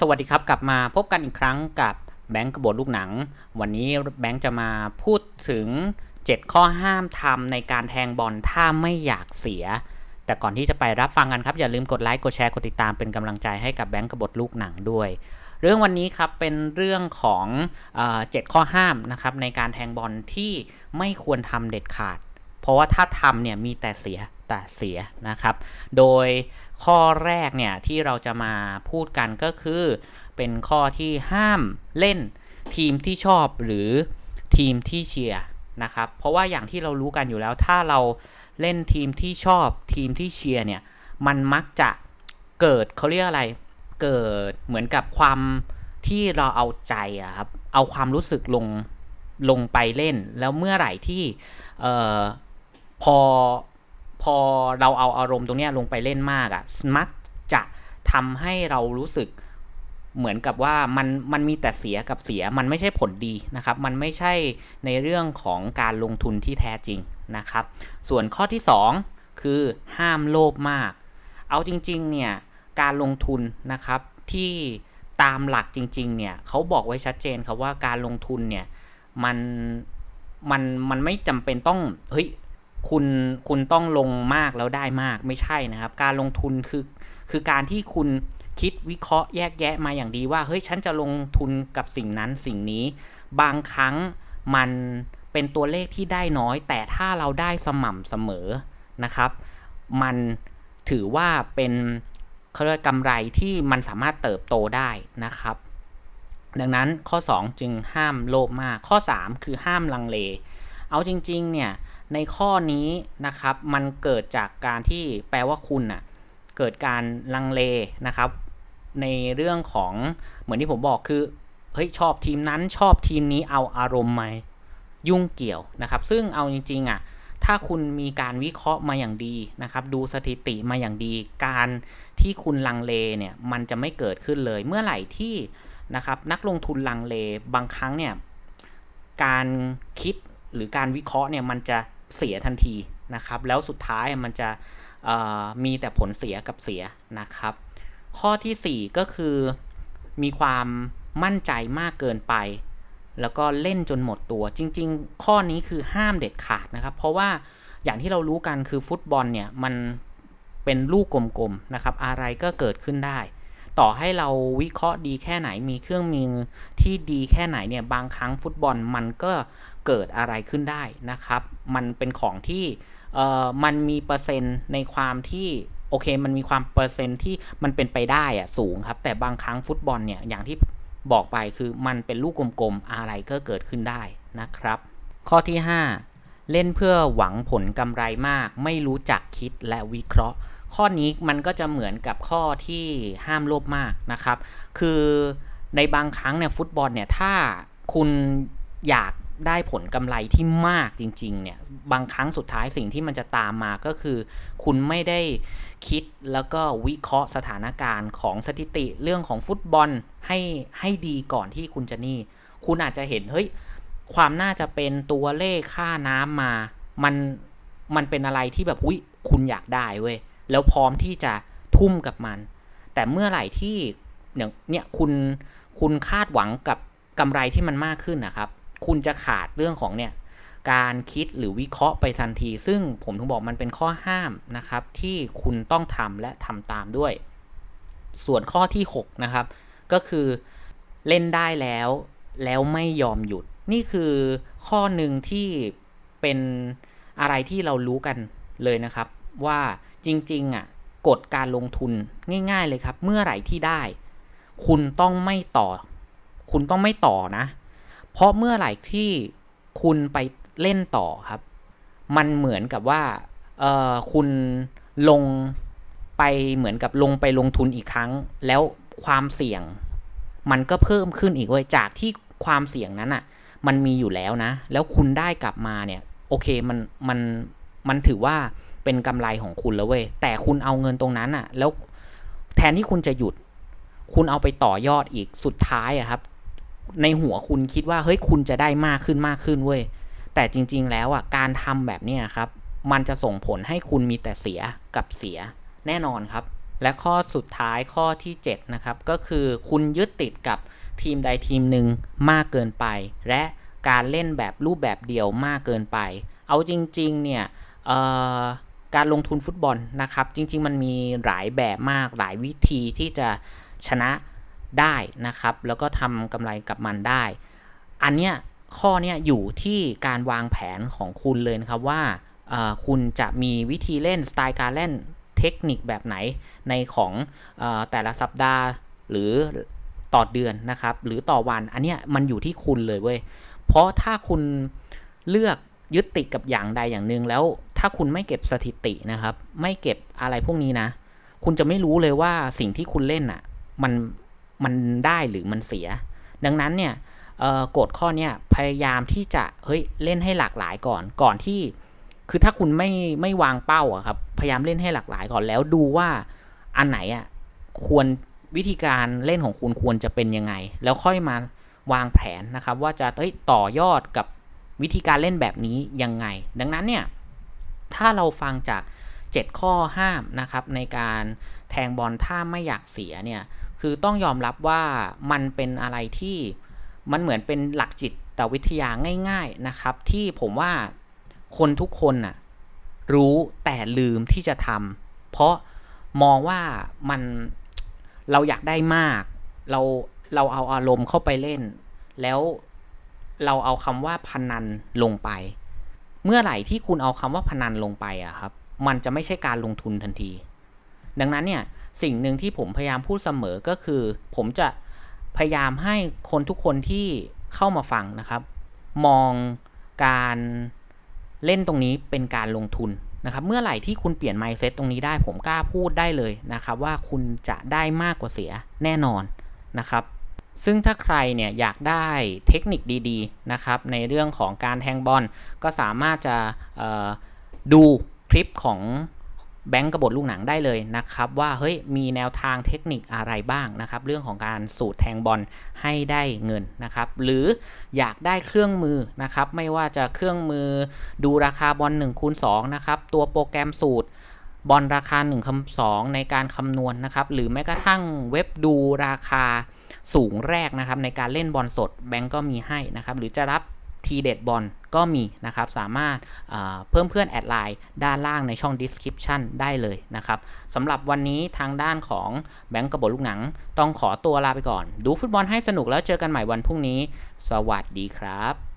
สวัสดีครับ กลับมาพบกันอีกครั้งกับแบงก์กบฏลูกหนัง วันนี้แบงก์จะมาพูดถึง 7 ข้อห้ามทำในการแทงบอลถ้าไม่อยากเสีย แต่ก่อนที่จะไปรับฟังกันครับ อย่าลืมกดไลค์กดแชร์กดติดตามเป็นกำลังใจให้กับแบงก์กบฏลูกหนังด้วย เรื่องวันนี้ครับเป็นเรื่องของเอ่อ7ข้อห้ามนะครับในการแทงบอลที่ไม่ควรทำเด็ดขาด เพราะว่าถ้าทำเนี่ยมีแต่เสีย แต่เสียนะครับ โดยข้อแรกเนี่ยที่เราจะมาพูดกันก็คือ เป็นข้อที่ห้ามเล่นทีมที่ชอบหรือทีมที่เชียร์นะครับ เพราะว่าอย่างที่เรารู้กันอยู่แล้ว ถ้าเราเล่นทีมที่ชอบทีมที่เชียร์เนี่ยมันมักจะเกิดเขาเรียกอะไร เกิดเหมือนกับความที่เราเอาใจอะครับ เอาความรู้สึกลงลงไปเล่น แล้วเมื่อไหร่ที่ออพอ พอเราเอาอารมณ์ตรงนี้ลงไปเล่นมากอะมักจะทำให้เรารู้สึกเหมือนกับว่ามันมันมีแต่เสียกับเสียมันไม่ใช่ผลดีนะครับ มันไม่ใช่ในเรื่องของการลงทุนที่แท้จริงนะครับ ส่วนข้อที่ 2 คือห้ามโลภมาก เอาจริงๆเนี่ยการลงทุนนะครับที่ตามหลักจริงๆเนี่ยเขาบอกไว้ชัดเจนครับว่าการลงทุนเนี่ยมันมันมันไม่จำเป็นต้องเฮ้ย คุณคุณต้องลงมากแล้วได้มากไม่ใช่นะครับ การลงทุนคือคือการที่คุณคิดวิเคราะห์แยกแยะมาอย่างดีว่าเฮ้ยฉันจะลงทุนกับสิ่งนั้นสิ่งนี้ บางครั้งมันเป็นตัวเลขที่ได้น้อย แต่ถ้าเราได้สม่ำเสมอนะครับ มันถือว่าเป็นเขาเรียกกำไรที่มันสามารถเติบโตได้นะครับ ดังนั้นข้อ 2 จึงห้ามโลภมากข้อ 3 คือห้ามลังเล เอาจริง ๆ เนี่ย ในข้อนี้นะครับมันเกิดจากการที่แปลว่าคุณน่ะเกิดการลังเลนะครับ ในเรื่องของเหมือนที่ผมบอกคือเฮ้ยชอบทีมนั้นชอบทีมนี้เอาอารมณ์มายุ่งเกี่ยวนะครับ ซึ่งเอาจริงๆอะถ้าคุณมีการวิเคราะห์มาอย่างดีนะครับ ดูสถิติมาอย่างดี การที่คุณลังเลเนี่ยมันจะไม่เกิดขึ้นเลย เมื่อไหร่ที่นะครับ นักลงทุนลังเลบางครั้งเนี่ยการคิดหรือการวิเคราะห์เนี่ยมันจะ เสียทันทีนะครับ แล้วสุดท้ายมันจะมีแต่ผลเสียกับเสียนะครับ ข้อทีสี่ 4 ก็คือมีความมั่นใจมากเกินไป แล้วก็เล่นจนหมดตัว จริง ๆ ข้อนี้คือห้ามเด็ดขาดนะครับ เพราะว่าอย่างที่เรารู้กันคือฟุตบอลเนี่ยมันเป็นลูกกลมๆนะครับ อะไรก็เกิดขึ้นได้ ต่อให้เราวิเคราะห์ดีแค่ไหนมีเครื่องมือที่ดีแค่ไหนเนี่ยบางครั้งฟุตบอลมันก็ เกิดอะไรขึ้นได้นะครับ มันเป็นของที่มันมีเปอร์เซ็นต์ในความที่โอเค มันมีความเปอร์เซ็นต์ที่มันเป็นไปได้อะสูงครับ แต่บางครั้งฟุตบอลเนี่ยอย่างที่บอกไปคือมันเป็นลูกกลมๆ อะไรก็เกิดขึ้นได้นะครับ ข้อที่ 5 เล่นเพื่อหวังผลกำไรมาก ไม่รู้จักคิดและวิเคราะห์ ข้อนี้มันก็จะเหมือนกับข้อที่ห้ามโลภมากนะครับ คือในบางครั้งเนี่ยฟุตบอลเนี่ยถ้าคุณอยาก ได้ผลกำไรที่มากจริง ๆ เนี่ย บางครั้งสุดท้ายสิ่งที่มันจะตามมาก็คือ คุณไม่ได้คิดแล้วก็วิเคราะห์สถานการณ์ของสถิติเรื่องของฟุตบอลให้ให้ดีก่อนที่คุณจะนี่ คุณอาจจะเห็นเฮ้ยความน่าจะเป็นตัวเลขค่าน้ำมา มันมันเป็นอะไรที่แบบอุ้ยคุณอยากได้เว้ยแล้วพร้อมที่จะทุ่มกับมัน แต่เมื่อไหร่ที่อย่างเนี่ยคุณคุณคาดหวังกับกำไรที่มันมากขึ้นนะครับ คุณจะขาดเรื่องของเนี่ยการคิดหรือวิเคราะห์ไปทันที ซึ่งผมถึงบอกมันเป็นข้อห้ามนะครับ ที่คุณต้องทำและทำตามด้วย ส่วนข้อที่6นะครับ ก็คือเล่นได้แล้วแล้วไม่ยอมหยุด นี่คือข้อหนึ่งที่เป็นอะไรที่เรารู้กันเลยนะครับ ว่าจริงๆอะกฎการลงทุนง่าย ๆ เลยครับ เมื่อไหร่ที่ได้ คุณต้องไม่ต่อ คุณต้องไม่ต่อนะ เพราะเมื่อไหร่ที่คุณไปเล่นต่อครับ มันเหมือนกับว่าเออคุณลงไปเหมือนกับลงไปลงทุนอีกครั้ง แล้วความเสี่ยง มันก็เพิ่มขึ้นอีกเว้ยจากที่ความเสี่ยงนั้นอะ่ะ มันมีอยู่แล้วนะ แล้วคุณได้กลับมาเนี่ย โอเคมันมันมันถือว่าเป็นกำไรของคุณแล้วเว้ยแต่คุณเอาเงินตรงนั้นอะ่ะ แล้วแทนที่คุณจะหยุด คุณเอาไปต่อยอดอีกสุดท้ายอะครับ ในหัวคุณคิดว่าเฮ้ยคุณจะได้มากขึ้นมากขึ้นเว้ยแต่จริง ๆ แล้วอะการทำแบบเนี้ครับ มันจะส่งผลให้คุณมีแต่เสียกับเสียแน่นอนครับ และข้อสุดท้ายข้อที่7นะครับก็คือคุณยึดติดกับทีมใดทีมหนึ่งมากเกินไป และการเล่นแบบรูปแบบเดียวมากเกินไป เอาจริง ๆ เนี่ยการลงทุนฟุตบอลนะครับ จริง ๆ มันมีหลายแบบมากหลายวิธีที่จะชนะ ได้นะครับ แล้วก็ทำกำไรกับมันได้ อันเนี้ยข้อเนี้ยอยู่ที่การวางแผนของคุณเลยนะครับว่าคุณจะมีวิธีเล่นสไตล์การเล่นเทคนิคแบบไหนในของอแต่ละสัปดาห์หรือต่อเดือนนะครับ หรือต่อวันอันเนี้ยมันอยู่ที่คุณเลยเว้ยเพราะถ้าคุณเลือกยึดติดกับอย่างใดอย่างหนึ่งแล้ว ถ้าคุณไม่เก็บสถิตินะครับ ไม่เก็บอะไรพวกนี้นะ คุณจะไม่รู้เลยว่าสิ่งที่คุณเล่นอะ มัน มันได้หรือมันเสีย ดังนั้นเนี่ยกฎข้อเนี้ยพยายามที่จะเฮ้ยเล่นให้หลากหลายก่อนก่อนที่ คือถ้าคุณไม่ไม่วางเป้าอะครับพยายามเล่นให้หลากหลายก่อนแล้วดูว่าอันไหนอะควรวิธีการเล่นของคุณควรจะเป็นยังไง แล้วค่อยมาวางแผนนะครับว่าจะเฮ้ยต่อยอดกับวิธีการเล่นแบบนี้ยังไง ดังนั้นเนี่ยถ้าเราฟังจาก 7 ข้อห้ามนะครับในการแทงบอลถ้าไม่อยากเสียเนี่ย คือต้องยอมรับว่ามันเป็นอะไรที่มันเหมือนเป็นหลักจิตตวิทยาง่าย ๆนะครับ ที่ผมว่าคนทุกคนน่ะรู้แต่ลืมที่จะทำเพราะมองว่ามันเราอยากได้มาก เราเราเอาอารมณ์เข้าไปเล่น แล้วเราเอาคำว่าพนันลงไป เมื่อไหร่ที่คุณเอาคำว่าพนันลงไปอะครับ มันจะไม่ใช่การลงทุนทันที ดังนั้นเนี่ยสิ่งหนึ่งที่ผมพยายามพูดเสมอก็คือ ผมจะพยายามให้คนทุกคนที่เข้ามาฟังนะครับ มองการเล่นตรงนี้เป็นการลงทุนนะครับ เมื่อไหร่ที่คุณเปลี่ยน mindset ตรงนี้ได้ ผมกล้าพูดได้เลยนะครับ ว่าคุณจะได้มากกว่าเสียแน่นอนนะครับ ซึ่งถ้าใครเนี่ยอยากได้เทคนิคดีๆนะครับ ในเรื่องของการแทงบอลก็สามารถจะดูคลิปของ แบงก์กระบฏลูกหนังได้เลยนะครับ ว่าเฮ้ยมีแนวทางเทคนิคอะไรบ้างนะครับ เรื่องของการสูตรแทงบอลให้ได้เงินนะครับ หรืออยากได้เครื่องมือนะครับ ไม่ว่าจะเครื่องมือดูราคาบอล1คูณ2นะครับ ตัวโปรแกรมสูตรบอลราคา1คำ2ในการคำนวณนะครับ หรือแม้กระทั่งเว็บดูราคาสูงแรกนะครับ ในการเล่นบอลสดแบงก์ก็มีให้นะครับ หรือจะรับ ทีเด็ดบอลก็มีนะครับ สามารถเพิ่มเพื่อนแอดไลน์ด้านล่างในช่อง description ได้เลยนะครับสำหรับวันนี้ทางด้านของแบงก์กระบอกลูกหนัง ต้องขอตัวลาไปก่อน ดูฟุตบอลให้สนุกแล้วเจอกันใหม่วันพรุ่งนี้ สวัสดีครับ